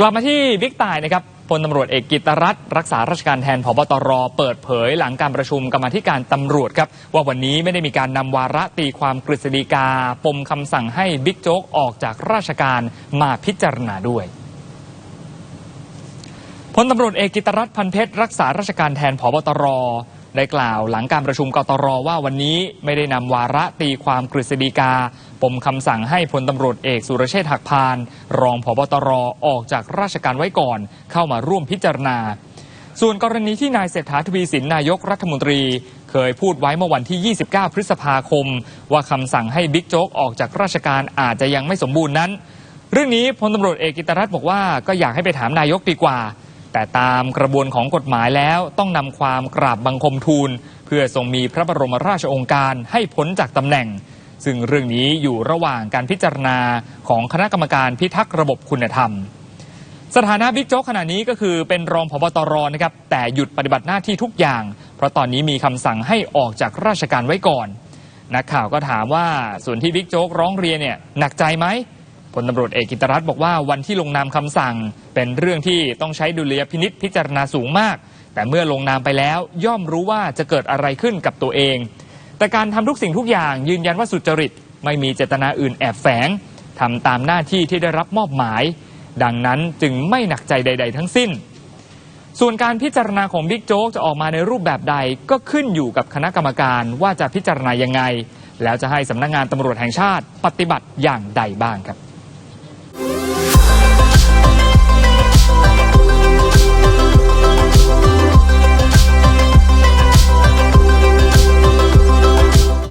กลับมาที่บิ๊กต่ายนะครับพลตำรวจเอกกิตรัตน์รักษาราชการแทนผบตรเปิดเผยหลังการประชุมกรรมธิการตำรวจครับว่าวันนี้ไม่ได้มีการนำวาระตีความกฤษฎีกา ปมคำสั่งให้บิ๊กโจ๊กออกจากราชการมาพิจารณาด้วยพลตำรวจเอกกิตรัตน์พันเพชรรักษาราชการแทนผบตรได้กล่าวหลังการประชุมกตรว่าวันนี้ไม่ได้นำวาระตีความกฤษฎีกา ปมคำสั่งให้พลตำรวจเอกสุรเชษฐ์หักพาน รองผบตรออกจากราชการไว้ก่อน เข้ามาร่วมพิจารณา ส่วนกรณีที่นายเศรษฐาทวีสินนายกรัฐมนตรี เคยพูดไว้เมื่อวันที่ 29 พฤษภาคม ว่าคำสั่งให้บิ๊กโจ๊กออกจากราชการอาจจะยังไม่สมบูรณ์นั้น เรื่องนี้พลตำรวจเอกกิตรัตน์บอกว่าก็อยากให้ไปถามนายกดีกว่า แต่ตามกระบวนของกฎหมายแล้วต้องนำความกราบบังคมทูล เพื่อทรงมีพระบรมราชโองการให้พ้นจากตำแหน่ง ซึ่งเรื่องนี้อยู่ระหว่างการพิจารณาของคณะกรรมการพิทักษ์ระบบคุณธรรม สถานะบิ๊กโจ๊กขณะนี้ก็คือเป็นรองผบตรนะครับแต่หยุดปฏิบัติหน้าที่ทุกอย่าง เพราะตอนนี้มีคำสั่งให้ออกจากราชการไว้ก่อน นักข่าวก็ถามว่าส่วนที่บิ๊กโจ๊กร้องเรียนเนี่ยหนักใจไหมพลตำรวจเอกกิตรัตน์บอกว่าวันที่ลงนามคำสั่ง เป็นเรื่องที่ต้องใช้ดุลยพินิษพิจารณาสูงมาก แต่เมื่อลงนามไปแล้วย่อมรู้ว่าจะเกิดอะไรขึ้นกับตัวเอง แต่การทำทุกสิ่งทุกอย่างยืนยันว่าสุจริตไม่มีเจตนาอื่นแอบแฝงทำตามหน้าที่ที่ได้รับมอบหมาย ดังนั้นจึงไม่หนักใจใด ๆ ทั้งสิ้น ส่วนการพิจารณาของบิ๊กโจ๊กจะออกมาในรูปแบบใดก็ขึ้นอยู่กับคณะกรรมการว่าจะพิจารณายังไง แล้วจะให้สำนักงานตำรวจแห่งชาติปฏิบัติอย่างใดบ้างครับ